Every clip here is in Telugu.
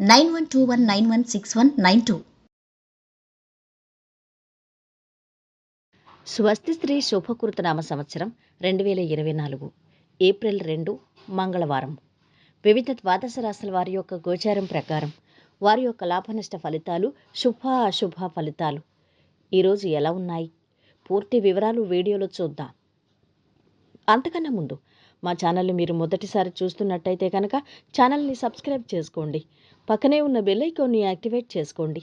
nine one two one nine one six one nine two. స్వస్తి స్త్రీ శుభకృత నామ సంవత్సరం రెండు వేల ఇరవై నాలుగు ఏప్రిల్ రెండు మంగళవారం. వివిధ ద్వాదశ రాశుల వారి యొక్క గోచారం ప్రకారం వారి యొక్క లాభనష్ట ఫలితాలు శుభ అశుభ ఫలితాలు. ఈరోజు ఎలా ఉన్నాయి? పూర్తి వివరాలు వీడియోలో చూద్దాం. అంతకన్నా ముందు మా ఛానల్ని మీరు మొదటిసారి చూస్తున్నట్టయితే కనుక ఛానల్ని సబ్స్క్రైబ్ చేసుకోండి. పక్కనే ఉన్న బెల్ ఐకాన్ని యాక్టివేట్ చేసుకోండి.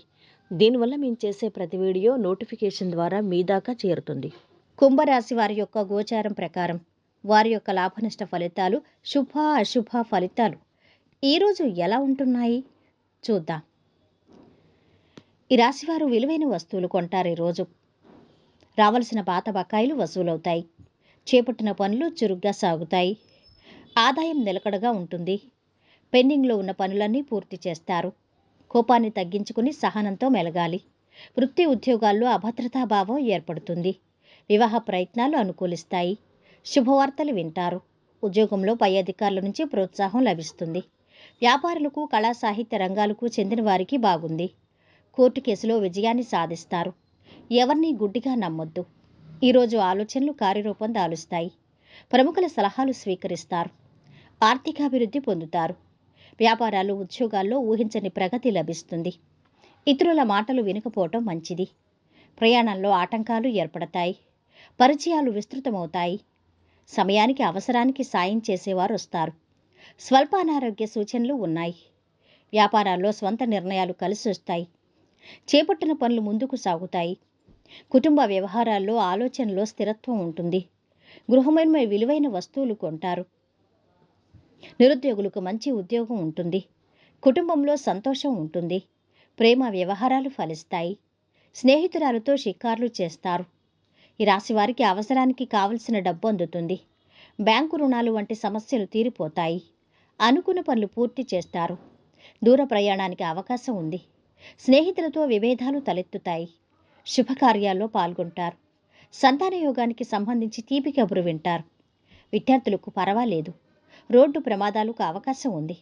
దీనివల్ల మేము చేసే ప్రతి వీడియో నోటిఫికేషన్ ద్వారా మీ దాకా చేరుతుంది. కుంభరాశి వారి యొక్క గోచారం ప్రకారం వారి యొక్క లాభనష్ట ఫలితాలు శుభ అశుభ ఫలితాలు ఈరోజు ఎలా ఉంటున్నాయి? చూద్దాం. ఈ రాశివారు విలువైన వస్తువులు కొంటారు ఈరోజు రావలసిన పాత బకాయిలు వసూలవుతాయి. చేపట్టిన పనులు చురుగ్గా సాగుతాయి. ఆదాయం నిలకడగా ఉంటుంది. పెండింగ్లో ఉన్న పనులన్నీ పూర్తి చేస్తారు. కోపాన్ని తగ్గించుకుని సహనంతో మెలగాలి. వృత్తి ఉద్యోగాల్లో అభద్రతాభావం ఏర్పడుతుంది. వివాహ ప్రయత్నాలు అనుకూలిస్తాయి. శుభవార్తలు వింటారు. ఉద్యోగంలో పై అధికారుల నుంచి ప్రోత్సాహం లభిస్తుంది. వ్యాపారులకు కళా సాహిత్య రంగాలకు చెందిన వారికి బాగుంది. కోర్టు కేసులో విజయాన్ని సాధిస్తారు. ఎవరిని గుడ్డిగా నమ్మొద్దు. ఈరోజు ఆలోచనలు కార్యరూపం దాలుస్తాయి. ప్రముఖుల సలహాలు స్వీకరిస్తారు. ఆర్థికాభివృద్ధి పొందుతారు. వ్యాపారాలు ఉద్యోగాల్లో ఊహించని ప్రగతి లభిస్తుంది. ఇతరుల మాటలు వినకపోవటం మంచిది. ప్రయాణంలో ఆటంకాలు ఏర్పడతాయి. పరిచయాలు విస్తృతమవుతాయి. సమయానికి అవసరానికి సాయం చేసేవారు వస్తారు. స్వల్ప అనారోగ్య సూచనలు ఉన్నాయి. వ్యాపారాల్లో స్వంత నిర్ణయాలు కలిసి వస్తాయి చేపట్టిన పనులు ముందుకు సాగుతాయి. కుటుంబ వ్యవహారాల్లో ఆలోచనలో స్థిరత్వం ఉంటుంది. గృహమైన విలువైన వస్తువులు కొంటారు. నిరుద్యోగులకు మంచి ఉద్యోగం ఉంటుంది. కుటుంబంలో సంతోషం ఉంటుంది. ప్రేమ వ్యవహారాలు ఫలిస్తాయి. స్నేహితురాలతో షికార్లు చేస్తారు. ఈ రాశి వారికి అవసరానికి కావలసిన డబ్బు అందుతుంది. బ్యాంకు రుణాలు వంటి సమస్యలు తీరిపోతాయి. అనుకున్న పనులు పూర్తి చేస్తారు. దూర ప్రయాణానికి అవకాశం ఉంది. స్నేహితులతో విభేదాలు తలెత్తుతాయి. శుభకార్యాల్లో పాల్గొంటారు. సంతాన యోగానికి సంబంధించి తీపి కబురు వింటారు. విద్యార్థులకు పర్వాలేదు. రోడ్డు ప్రమాదాలకు అవకాశం ఉంది.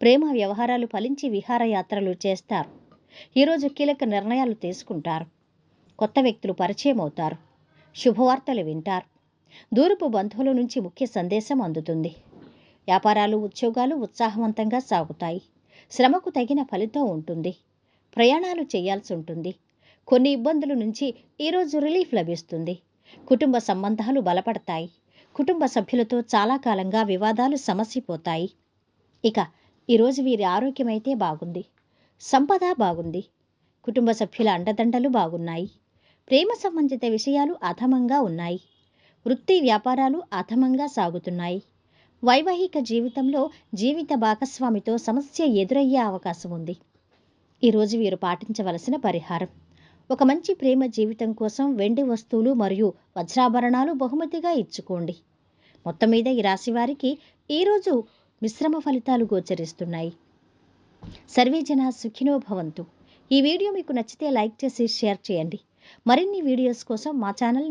ప్రేమ వ్యవహారాలు ఫలించి విహారయాత్రలు చేస్తారు. ఈరోజు కీలక నిర్ణయాలు తీసుకుంటారు. కొత్త వ్యక్తులు పరిచయం అవుతారు. శుభవార్తలు వింటారు. దూరపు బంధువుల నుంచి ముఖ్య సందేశం అందుతుంది. వ్యాపారాలు ఉద్యోగాలు ఉత్సాహవంతంగా సాగుతాయి. శ్రమకు తగిన ఫలితం ఉంటుంది. ప్రయాణాలు చేయాల్సి ఉంటుంది. కొన్ని ఇబ్బందుల నుంచి ఈరోజు రిలీఫ్ లభిస్తుంది. కుటుంబ సంబంధాలు బలపడతాయి. కుటుంబ సభ్యులతో చాలా కాలంగా వివాదాలు సమసిపోతాయి. ఇక ఈరోజు వీరి ఆరోగ్యమైతే బాగుంది. సంపద బాగుంది. కుటుంబ సభ్యుల అండదండలు బాగున్నాయి. ప్రేమ సంబంధిత విషయాలు అధమంగా ఉన్నాయి. వృత్తి వ్యాపారాలు అధమంగా సాగుతున్నాయి. వైవాహిక జీవితంలో జీవిత భాగస్వామితో సమస్య ఎదురయ్యే అవకాశం ఉంది. ఈరోజు వీరు పాటించవలసిన పరిహారం. ఒక మంచి ప్రేమ జీవితం కోసం వెండి వస్తువులు మరియు వజ్రాభరణాలు బహుమతిగా ఇచ్చుకోండి. మొత్తం మీద ఈ రాశి వారికి ఈరోజు మిశ్రమ ఫలితాలు గోచరిస్తున్నాయి. సర్వేజన సుఖినో భవంతు. ఈ వీడియో మీకు నచ్చితే లైక్ చేసి షేర్ చేయండి. మరిన్ని వీడియోస్ కోసం మా ఛానల్